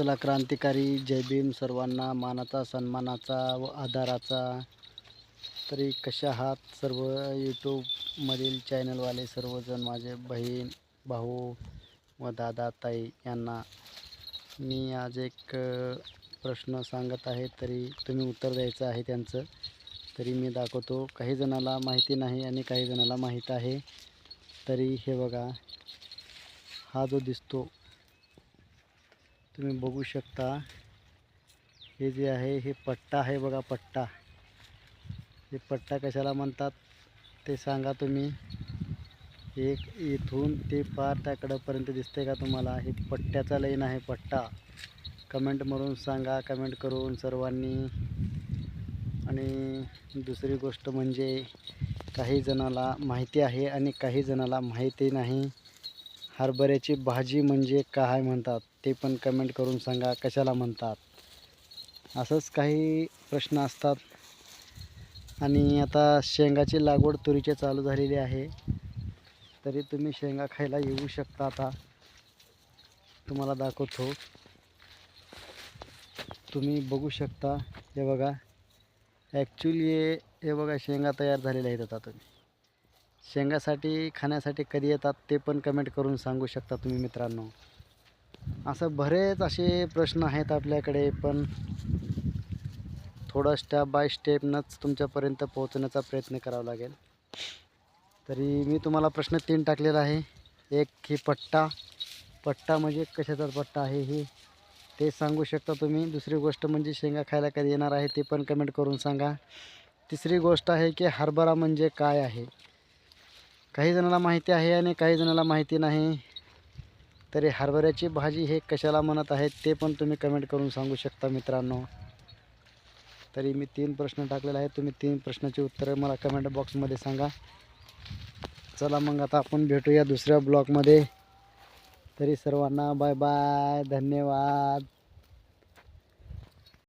चला क्रांतिकारी जय भीम सर्वांना मानाचा सन्मानाचा व आधाराचा तरी कशा आहात सर्व यूट्यूबमधील चॅनलवाले? सर्वजण माझे बहीण भाऊ व दादा ताई यांना मी आज एक प्रश्न सांगत आहे. तरी तुम्ही उत्तर द्यायचं आहे त्यांचं. तरी मी दाखवतो. काही जणाला माहिती नाही आणि काही जणाला माहीत आहे. तरी हे बघा. हा जो दिसतो तुम्ही बघू शकता. हे जे आहे हे पट्टा आहे बघा पट्टा. हे पट्टा कशाला म्हणतात ते सांगा तुम्ही. एक इथून ते पार त्याकडंपर्यंत दिसते का तुम्हाला? हे पट्ट्याचा लाईन आहे पट्टा. कमेंट म्हणून सांगा कमेंट करून सर्वांनी. आणि दुसरी गोष्ट म्हणजे काही जणाला माहिती आहे आणि काही जणाला माहिती नाही. हरभऱ्याची भाजी म्हणजे काय म्हणतात? ते पण कमेंट करून सांगा. कशाला म्हणतात? असंच काही प्रश्न असतात. आणि आता शेंगाची लागवड तुरीचे चालू झालेली आहे. तरी तुम्ही शेंगा खायला येऊ शकता आता. तुम्हाला दाखवतो. तुम्ही बघू शकता. हे बघा. ॲक्च्युली हे बघा शेंगा तयार झालेल्या आहेत आता तुम्ही. शेंगासाठी खाण्यासाठी कधी येतात ते पण कमेंट करून सांगू शकता तुम्ही मित्रांनो. असं बरेच असे प्रश्न आहेत आपल्याकडे पण थोडं स्टेप बाय स्टेपनंच तुमच्यापर्यंत पोहोचण्याचा प्रयत्न करावा लागेल. तरी मी तुम्हाला प्रश्न तीन टाकलेला आहे. एक ही पट्टा. पट्टा म्हणजे कशाचा पट्टा आहे हे ते सांगू शकता तुम्ही. दुसरी गोष्ट म्हणजे शेंगा खायला कधी येणार आहे ते पण कमेंट करून सांगा. तिसरी गोष्ट आहे की हरभरा म्हणजे काय आहे? काही जणाला माहिती आहे आणि काही जणाला माहिती नाही. तरी हरभऱ्याची भाजी हे कशाला म्हणत आहेत ते पण तुम्ही कमेंट करून सांगू शकता मित्रांनो. तरी मी तीन प्रश्न टाकलेले आहेत. तुम्ही तीन प्रश्नाची उत्तरं मला कमेंट बॉक्समध्ये सांगा. चला मग आता आपण भेटूया दुसऱ्या ब्लॉगमध्ये तरी सर्वांना बाय बाय धन्यवाद.